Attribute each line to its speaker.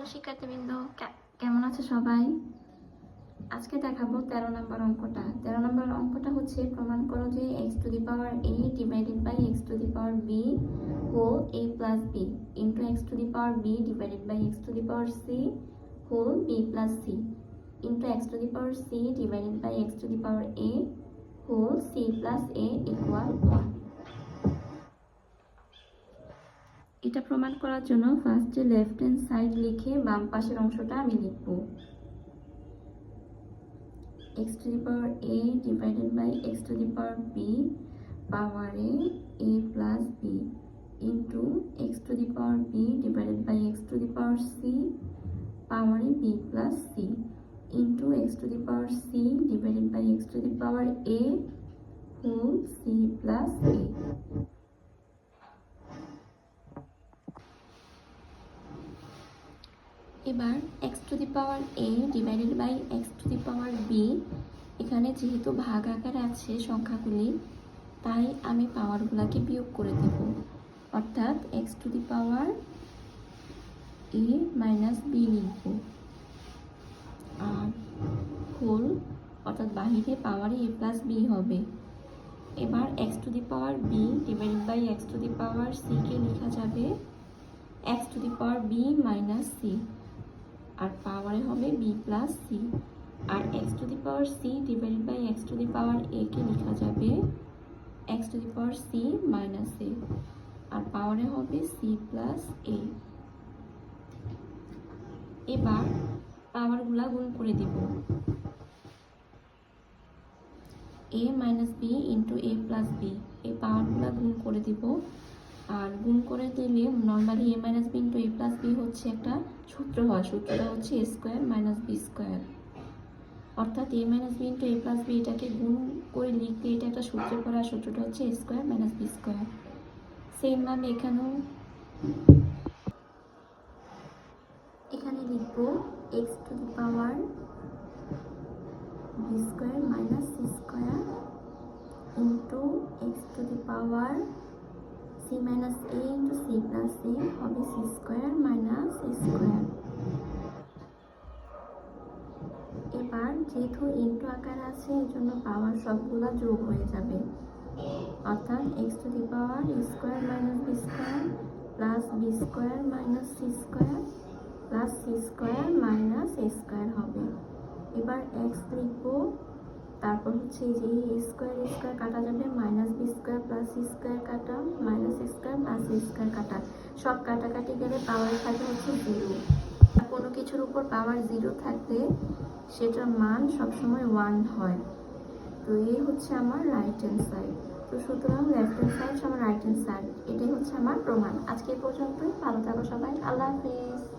Speaker 1: Hello শিক্ষার্থীবৃন্দ কেমন আছে সবাই? আজকে দেখাবো তেরো নম্বর অঙ্কটা। তেরো নম্বর অঙ্কটা হচ্ছে প্রমাণ করো যে x to the power a divided by x to the power b whole a plus b into x to the power b divided by x to the power c whole b plus c into x to the power c divided by x to the power a whole c plus a equal one এটা প্রমাণ করার জন্য ফার্স্টে left hand side লিখে বাম পাশের অংশটা আমি লিখব। X to the power a divided by x to the power b power a a plus b into x to the power b divided by x to the power c power a b plus c into x to the power c divided by x to the power a whole c plus a এবার x to the power a divided by x to the power b এখানে যেহেতু ভাগ আকার আছে সংখ্যাগুলি, তাই আমি পাওয়ারগুলোকে বিয়োগ করে দেব। অর্থাৎ x to the power a minus b লিখব। আর হোল অর্থাৎ বাহিরে পাওয়ারে এ প্লাস বি হবে। এবার x to the power b divided by x to the power সিকে লেখা যাবে? X to the power b minus c আর পাওয়ারে হবে b plus c R x to the power c divided by x to the power a কে লেখা যাবে x to the power c minus a আর পাওয়ারে হবে C plus a এবার পাওয়ারগুলা গুণ করে দিব। A minus b into a plus b এই পাওয়ারগুলা গুণ করে দিব। আর গুণ করে দিলে normally a minus b into a plus b হচ্ছে একটা সূত্র হয়। সূত্রটা হচ্ছে a square minus b square অর্থাৎ a minus b into a plus b এটাকে গুণ করে লিখলে এটা একটা সূত্র পড়ে আর সূত্রটা হচ্ছে a square minus b square same সেমভাবে এখানেও এখানে লিখব x to the power b square minus c square into x to the power c minus a into c plus a হবে c square minus a square. এবার যেহেতু into আকার আছে এই জন্য পাওয়ার সবগুলো যোগ হয়ে যাবে। অর্থাৎ x to the power square minus b square plus b square minus c square plus c square minus a square হবে। এবার এক্স লিখব তারপর হচ্ছে এই যে এ স্কোয়ার স্কোয়ার কাটা যাবে minus b square plus square কাটা মাইনাস স্কোয়ার প্লাস স্কোয়ার কাটা। সব কাটাকাটি গেলে পাওয়ার থাকে হচ্ছে জিরো কোনো কিছুর উপর পাওয়ার জিরো থাকলে সেটার মান সবসময় ওয়ান হয়। তো এই হচ্ছে আমার রাইট হ্যান্ড সাইড তো সুতরাং লেফট হ্যান্ড সাইড আমার রাইট হ্যান্ড সাইড এটাই হচ্ছে আমার প্রমাণ। আজকে পর্যন্তই। ভালো থাকো সবাই। আল্লাহ হাফিজ।